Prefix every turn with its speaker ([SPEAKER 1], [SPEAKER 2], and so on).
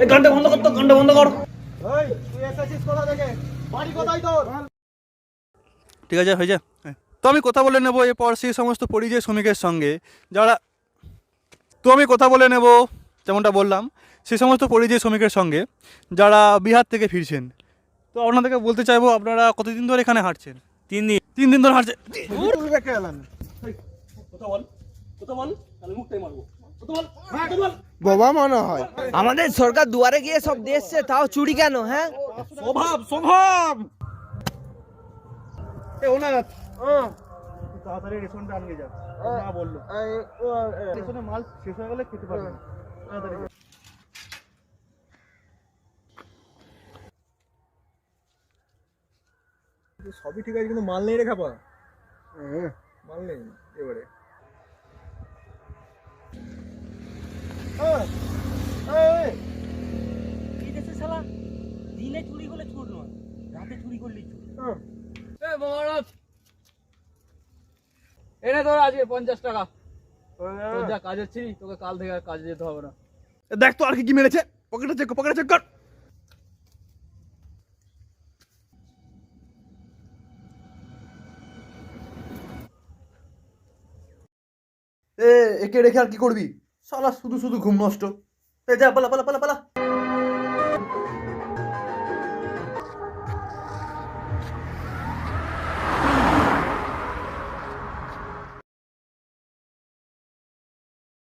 [SPEAKER 1] এই গানটা বন্ধ কর তো গানটা বন্ধ কর।
[SPEAKER 2] ঠিক আছে হয়ে যা হ্যাঁ। তো আমি কথা বলে নেব এরপর সেই সমস্ত পরিযায়ী শ্রমিকের সঙ্গে। যারা তো আমি কথা বলে নেব যেমনটা বললাম সেই সমস্ত পরিযায়ী শ্রমিকের সঙ্গে যারা বিহার থেকে ফিরছেন। তো আপনাদেরকে বলতে চাইব আপনারা কতদিন ধরে এখানে হাঁটছেন?
[SPEAKER 1] তিন দিন।
[SPEAKER 2] তিন দিন ধরে হাঁটছেন?
[SPEAKER 3] বাবা মনে হয়।
[SPEAKER 4] আমাদের সরকার দুয়ারে গিয়ে সব দিয়েছে তাও চুরি কেন হ্যাঁ?
[SPEAKER 2] স্বভাব স্বভাব! তাড়াতাড়ি রেশনটা না বলল। রেশনে মাল শেষ হয়ে গেলে খেতে পারবে তাড়াতাড়ি।
[SPEAKER 3] সবই ঠিক আছে কিন্তু মাল নেই রে খাপা। মাল নেই এবারে।
[SPEAKER 1] এই! দেশে শালা? দিনে চুরি করলে চোর নয় রাতে চুরি করলেই চোর।
[SPEAKER 5] এনে তোর আজকে পঞ্চাশ টাকা। তোর যা কাজের ছিলি তোকে কাল থেকে আর কাজে যেতে হবে না।
[SPEAKER 2] দেখ তো আর কি কি মেরেছে। পকেটে চেক পকেটে চেক কর। এ, একে রেখে আর কি করবি? সালা শুধু শুধু ঘুম নষ্ট। এ যা, পালা পালা পালা পালা।